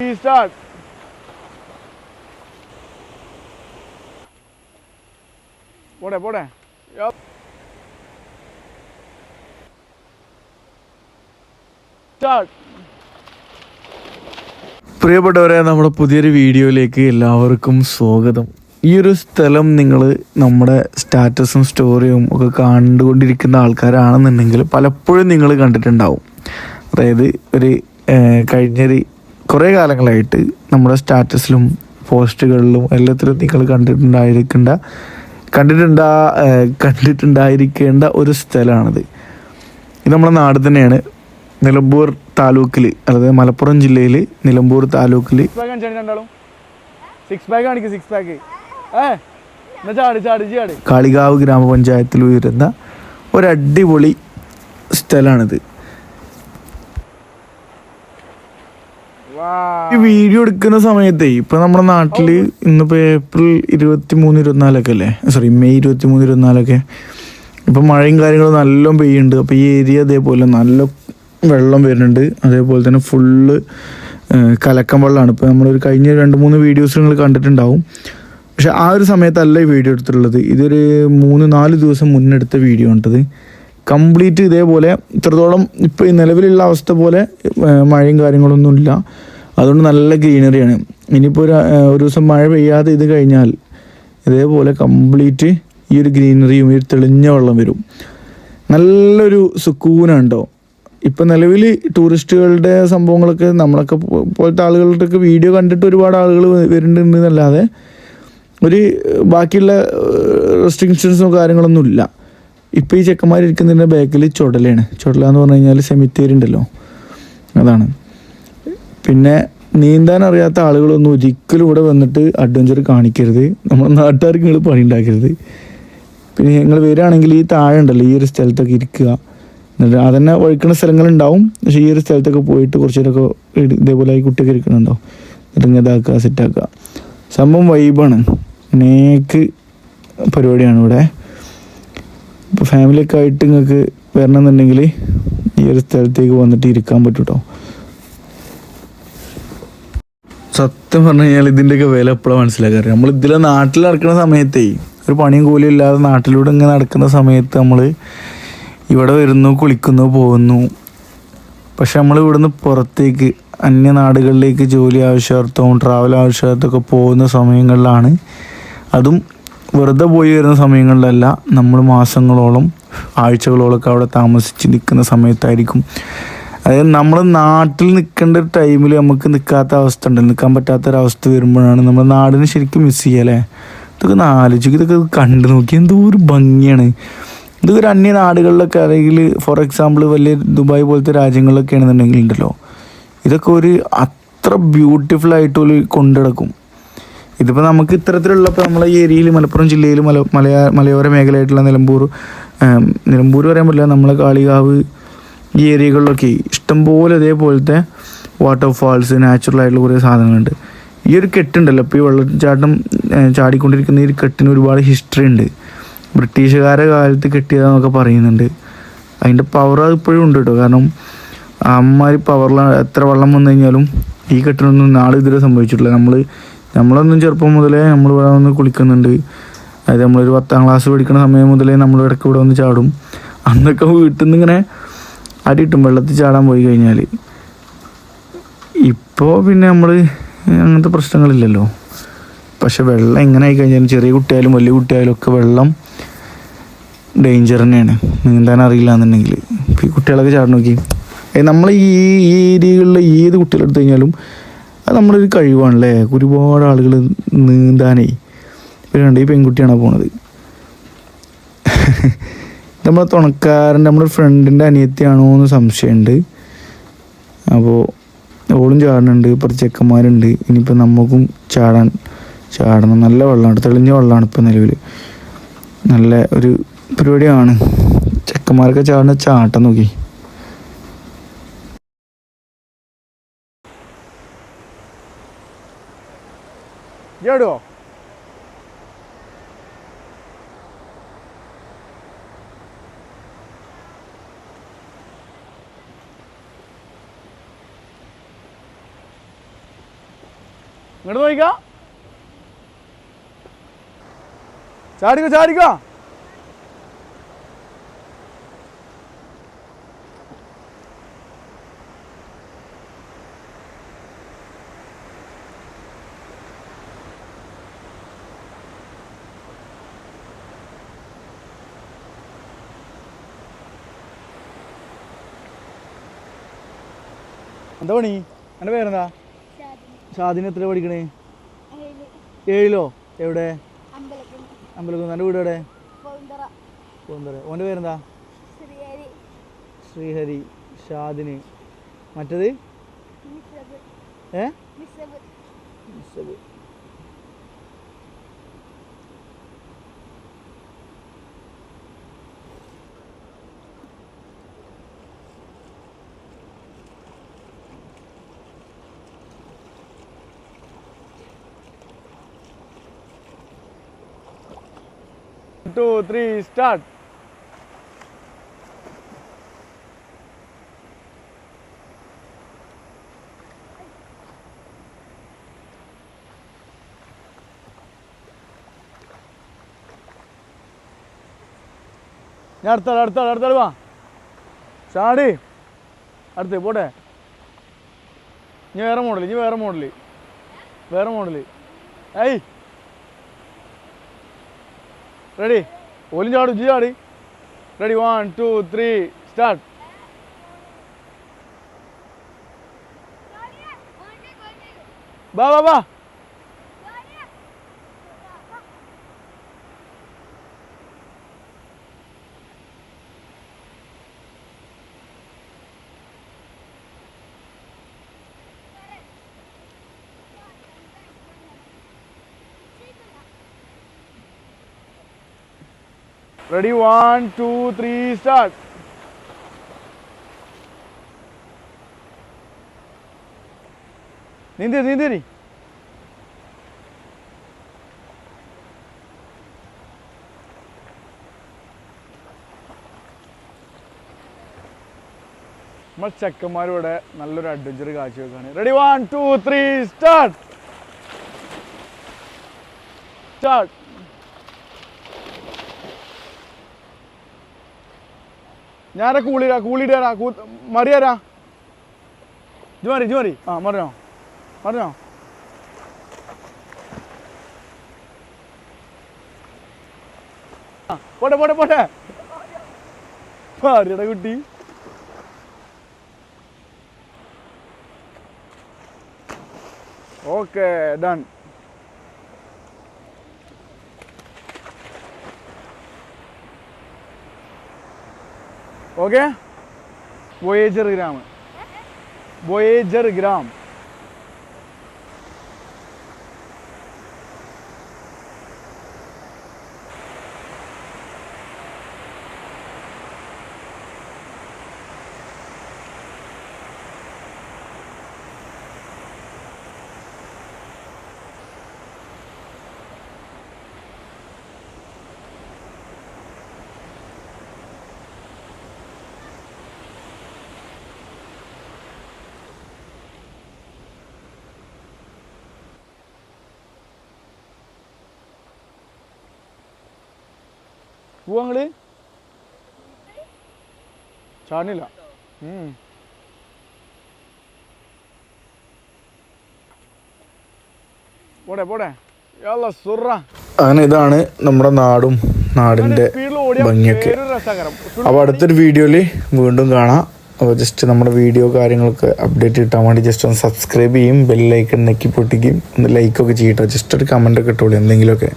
Start പോടെ Yep. Start. പ്രിയപ്പെട്ടവരെ നമ്മുടെ പുതിയൊരു വീഡിയോയിലേക്ക് എല്ലാവർക്കും സ്വാഗതം ഈ ഒരു സ്ഥലം നിങ്ങൾ നമ്മുടെ സ്റ്റാറ്റസും സ്റ്റോറിയും ഒക്കെ കണ്ടുകൊണ്ടിരിക്കുന്ന ആൾക്കാരാണെന്നുണ്ടെങ്കിൽ പലപ്പോഴും നിങ്ങൾ കണ്ടിട്ടുണ്ടാവും അതായത് ഒരു കഴിഞ്ഞൊരു കുറേ കാലങ്ങളായിട്ട് നമ്മുടെ സ്റ്റാറ്റസിലും പോസ്റ്റുകളിലും എല്ലാത്തിലും നിങ്ങൾ കണ്ടിട്ടുണ്ടായിരിക്കേണ്ട കണ്ടിട്ടുണ്ടാ കണ്ടിട്ടുണ്ടായിരിക്കേണ്ട ഒരു സ്ഥലമാണിത്. ഇത് നമ്മുടെ നാട് തന്നെയാണ്. നിലമ്പൂർ താലൂക്കിൽ അതായത് മലപ്പുറം ജില്ലയിൽ നിലമ്പൂർ താലൂക്കിൽ കാളികാവ് ഗ്രാമപഞ്ചായത്തിൽ ഉയരുന്ന ഒരു അടിപൊളി സ്ഥലമാണിത്. ഈ വീഡിയോ എടുക്കുന്ന സമയത്തെ ഇപ്പൊ നമ്മുടെ നാട്ടിൽ ഇന്നിപ്പോ ഏപ്രിൽ ഇരുപത്തി മൂന്ന് ഇരുപത്തിനാലൊക്കെ അല്ലേ? സോറി മെയ് ഇരുപത്തി മൂന്ന് ഇരുപത്തിനാലൊക്കെ. ഇപ്പൊ മഴയും കാര്യങ്ങളും നല്ലോണം പെയ്യുന്നുണ്ട്. അപ്പൊ ഈ ഏരിയ അതേപോലെ നല്ല വെള്ളം വരുന്നുണ്ട്. അതേപോലെ തന്നെ ഫുള്ള് കലക്കം വെള്ളമാണ് ഇപ്പൊ നമ്മളൊരു കഴിഞ്ഞ രണ്ട് മൂന്ന് വീഡിയോസ് നിങ്ങൾ കണ്ടിട്ടുണ്ടാവും. പക്ഷെ ആ ഒരു സമയത്തല്ല ഈ വീഡിയോ എടുത്തിട്ടുള്ളത്. ഇതൊരു മൂന്ന് നാല് ദിവസം മുന്നെടുത്ത വീഡിയോ ഉണ്ടത് കംപ്ലീറ്റ് ഇതേപോലെ ഇത്രത്തോളം ഇപ്പോൾ ഈ നിലവിലുള്ള അവസ്ഥ പോലെ മഴയും കാര്യങ്ങളൊന്നും ഇല്ല അതുകൊണ്ട് നല്ല ഗ്രീനറിയാണ്. ഇനിയിപ്പോൾ ഒരു ഒരു ദിവസം മഴ പെയ്യാതെ ഇത് കഴിഞ്ഞാൽ ഇതേപോലെ കംപ്ലീറ്റ് ഈ ഒരു ഗ്രീനറിയും ഈ തെളിഞ്ഞ വെള്ളം വരും. നല്ലൊരു സുക്കൂനുണ്ടോ ഇപ്പം നിലവിൽ ടൂറിസ്റ്റുകളുടെ സംഭവങ്ങളൊക്കെ നമ്മളൊക്കെ പോലത്തെ ആളുകളുടെയൊക്കെ വീഡിയോ കണ്ടിട്ട് ഒരുപാട് ആളുകൾ വരുന്നുണ്ട് എന്നല്ലാതെ ഒരു ബാക്കിയുള്ള റെസ്ട്രിക്ഷൻസും കാര്യങ്ങളൊന്നും ഇല്ല. ഇപ്പോൾ ഈ ചെക്കന്മാർ ഇരിക്കുന്നതിന്റെ ബാക്കിൽ ചുടലാണ്. ചുടല എന്ന് പറഞ്ഞു കഴിഞ്ഞാൽ സെമിത്തേരി ഉണ്ടല്ലോ. അതാണ്. പിന്നെ നീന്താൻ അറിയാത്ത ആളുകളൊന്നും ഒരിക്കലും ഇവിടെ വന്നിട്ട് അഡ്വഞ്ചർ കാണിക്കരുത്. നമ്മുടെ നാട്ടുകാർക്ക് നിങ്ങൾ പണി ഉണ്ടാക്കരുത്. പിന്നെ നിങ്ങൾ വരികയാണെങ്കിൽ ഈ താഴെ ഉണ്ടല്ലോ ഈ ഒരു സ്ഥലത്തൊക്കെ ഇരിക്കുക. എന്നിട്ട് അതന്നെ ഒഴിക്കുന്ന സ്ഥലങ്ങളുണ്ടാവും പക്ഷേ ഈ ഒരു സ്ഥലത്തൊക്കെ പോയിട്ട് കുറച്ച് നേരമൊക്കെ ഇതേപോലെ ഈ കുട്ടിയൊക്കെ ഇരിക്കുന്നുണ്ടോ? എന്നിട്ട് ഇതാക്കുക സെറ്റാക്കുക സംഭവം വൈബാണ് നേക്ക് പരിപാടിയാണ് ഇവിടെ. ഇപ്പോൾ ഫാമിലിയൊക്കെ ആയിട്ട് നിങ്ങൾക്ക് വരണമെന്നുണ്ടെങ്കിൽ ഈ ഒരു സ്ഥലത്തേക്ക് വന്നിട്ട് ഇരിക്കാൻ പറ്റും കേട്ടോ സത്യം പറഞ്ഞു കഴിഞ്ഞാൽ ഇതിന്റെയൊക്കെ വില എപ്പോഴാണ് മനസ്സിലാക്കാറ് നമ്മൾ ഇതിലെ നാട്ടിൽ നടക്കുന്ന സമയത്തേ ഒരു പണിയും കൂലിയും ഇല്ലാതെ നാട്ടിലൂടെ ഇങ്ങനെ നടക്കുന്ന സമയത്ത് നമ്മൾ ഇവിടെ വരുന്നു കുളിക്കുന്നു പോകുന്നു. പക്ഷെ നമ്മൾ ഇവിടുന്ന് പുറത്തേക്ക് അന്യ നാടുകളിലേക്ക് ജോലി ആവശ്യാർത്ഥവും ട്രാവൽ ആവശ്യാർത്ഥമൊക്കെ പോകുന്ന സമയങ്ങളിലാണ്. അതും വെറുതെ പോയി വരുന്ന സമയങ്ങളിലല്ല നമ്മൾ മാസങ്ങളോളം ആഴ്ചകളോളമൊക്കെ അവിടെ താമസിച്ച് നിൽക്കുന്ന സമയത്തായിരിക്കും. അതായത് നമ്മുടെ നാട്ടിൽ നിൽക്കേണ്ട ഒരു ടൈമിൽ നമുക്ക് നിൽക്കാത്ത അവസ്ഥ ഉണ്ട്. നിൽക്കാൻ പറ്റാത്ത ഒരു അവസ്ഥ വരുമ്പോഴാണ് നമ്മുടെ നാടിനെ ശരിക്കും മിസ് ചെയ്യുക അല്ലേ? ഇതൊക്കെ ഒന്ന് ആലോചിക്കും. ഇതൊക്കെ കണ്ടു നോക്കി. എന്തോ ഒരു ഭംഗിയാണ്. ഇതൊക്കെ ഒരു അന്യ നാടുകളിലൊക്കെ അല്ലെങ്കിൽ ഫോർ എക്സാമ്പിൾ വലിയ ദുബായ് പോലത്തെ രാജ്യങ്ങളിലൊക്കെ ആണെന്നുണ്ടെങ്കിൽ ഉണ്ടല്ലോ. ഇതൊക്കെ ഒരു അത്ര ബ്യൂട്ടിഫുൾ ആയിട്ട് കൊണ്ടുനടക്കും. ഇതിപ്പോൾ നമുക്ക് ഇത്തരത്തിലുള്ള ഇപ്പോൾ നമ്മളെ ഈ ഏരിയയിൽ മലപ്പുറം ജില്ലയിൽ മല മലയാ മലയോര മേഖലയായിട്ടുള്ള നിലമ്പൂർ നിലമ്പൂർ പറയാൻ പറ്റില്ല. നമ്മളെ കാളികാവ് ഈ ഏരിയകളിലൊക്കെ ഇഷ്ടംപോലെ ഇതേപോലത്തെ വാട്ടർഫാൾസ് നാച്ചുറൽ ആയിട്ടുള്ള കുറേ സാധനങ്ങളുണ്ട്. ഈ ഒരു കെട്ടുണ്ടല്ലോ ഇപ്പോൾ ഈ വെള്ളച്ചാട്ടം ചാടിക്കൊണ്ടിരിക്കുന്ന ഈ ഒരു കെട്ടിന് ഒരുപാട് ഹിസ്റ്ററി ഉണ്ട്. ബ്രിട്ടീഷുകാരെ കാലത്ത് കെട്ടിയതാന്നൊക്കെ പറയുന്നുണ്ട്. അതിന്റെ പവർ ഇപ്പോഴും ഉണ്ട് കേട്ടോ. കാരണം അമ്മാതിരി പവറിലാണ് എത്ര വെള്ളം വന്നു കഴിഞ്ഞാലും ഈ കെട്ടിനൊന്നും നാളെ ഇതുവരെ സംഭവിച്ചിട്ടില്ല. നമ്മൾ നമ്മളൊന്നും ചെറുപ്പം മുതലേ നമ്മൾ ഇവിടെ വന്ന് കുളിക്കുന്നുണ്ട്. അതായത് നമ്മളൊരു പത്താം ക്ലാസ് പഠിക്കുന്ന സമയം മുതലേ നമ്മൾ ഇടയ്ക്ക് ഇവിടെ വന്ന് ചാടും. അന്നൊക്കെ വീട്ടിൽ നിന്ന് ഇങ്ങനെ അടിയിട്ടും വെള്ളത്തിൽ ചാടാൻ പോയി കഴിഞ്ഞാൽ ഇപ്പോൾ പിന്നെ നമ്മൾ അങ്ങനത്തെ പ്രശ്നങ്ങളില്ലല്ലോ. പക്ഷെ വെള്ളം എങ്ങനെ ആയി കഴിഞ്ഞാലും ചെറിയ കുട്ടിയായാലും വലിയ കുട്ടിയായാലും ഒക്കെ വെള്ളം ഡേഞ്ചർ തന്നെയാണ്. നീന്താൻ അറിയില്ല എന്നുണ്ടെങ്കിൽ. ഈ കുട്ടികളൊക്കെ ചാടി നോക്കി. നമ്മൾ ഈ ഈ ഏരിയകളിൽ ഏത് കുട്ടികളെടുത്ത് കഴിഞ്ഞാലും അത് നമ്മളൊരു കഴിവാണല്ലേ? ഒരുപാട് ആളുകൾ നീന്താനേ. ഇപ്പോൾ രണ്ട് ഈ പെൺകുട്ടിയാണ് പോണത്? നമ്മളെ തുണക്കാരന്റെ നമ്മുടെ ഫ്രണ്ടിന്റെ അനിയത്തിയാണോ എന്ന് സംശയമുണ്ട്. അപ്പോൾ ഓളും ചാടുന്നുണ്ട് ഇപ്പുറത്ത് ചെക്കന്മാരുണ്ട് ഇനിയിപ്പോൾ നമുക്കും ചാടാൻ ചാടണം. നല്ല വെള്ളമാണ് തെളിഞ്ഞ വെള്ളമാണ് ഇപ്പോൾ നിലവിൽ നല്ല ഒരു പരിപാടിയാണ്. ചെക്കന്മാരൊക്കെ ചാടുന്ന ചാട്ടം നോക്കി. ചാടുവോ ഇങ്ങോട്ട് നോക്കാം ചാടിക്കോ ചാടിക്കോ. എന്താ പണി? എന്റെ പേരെന്താ? ഷാദിന് എത്ര പഠിക്കണേ? ഏഴിലോ. എവിടെ? അമ്പലത്തിൽ അമ്പലക്കുന്ന്. എന്റെ വീട് എവിടെ? പൗന്തറ. ഓന്റെ പേരെന്താ? ശ്രീഹരി. ശ്രീഹരി. ഷാദിന്. മറ്റത്? ഏ? മിസബ് നിസ്സബ്. Three start. ഞാൻ അടുത്താൾ അടുത്താൾ അടുത്താൾ വാ. ചാടി. അടുത്ത് പോട്ടെ. ഇനി വേറെ മോഡൽ ഇനി വേറെ മോഡൽ വേറെ മോഡൽ ഏയ്. റെഡി ഓലും ചാടും ജി ചാടി ready one two three start ബാ ബാ ബാ ready one two three start നീന്തി നീന്തി നമ്മൾ ചെക്കന്മാരിവിടെ നല്ലൊരു adventure കാഴ്ചവെക്കാണ് ready one two three start start ഞാനാ കൂളിടാ കൂളിടാ കൂ മറിയാരാ? ഇത് മറി ഇത് മറി ആ മറിഞ്ഞോ? മറിഞ്ഞോ? പോട്ടെ പോട്ടെ പോട്ടെ. മറിയട കുട്ടി. Okay done. Okay voyager gram voyager gram പോവാ നിങ്ങൾ? ചാടില്ല. പോടെ പോടെ. അങ്ങനെ ഇതാണ് നമ്മുടെ നാടും നാടിന്റെ ഭംഗിയൊക്കെ. അപ്പൊ അപ്പോൾ അടുത്തൊരു വീഡിയോയിൽ വീണ്ടും കാണാം. അപ്പോൾ ജസ്റ്റ് നമ്മുടെ വീഡിയോ കാര്യങ്ങളൊക്കെ അപ്ഡേറ്റ് കിട്ടാൻ വേണ്ടി ജസ്റ്റ് ഒന്ന് സബ്സ്ക്രൈബ് ചെയ്യും ബെല്ലൈക്കൺ നെക്കി പൊട്ടിക്കും ഒന്ന് ലൈക്കൊക്കെ ചെയ്യട്ടോ. ജസ്റ്റ് ഒരു കമന്റ് ഒക്കെ ഇട്ടോളൂ എന്തെങ്കിലുമൊക്കെ.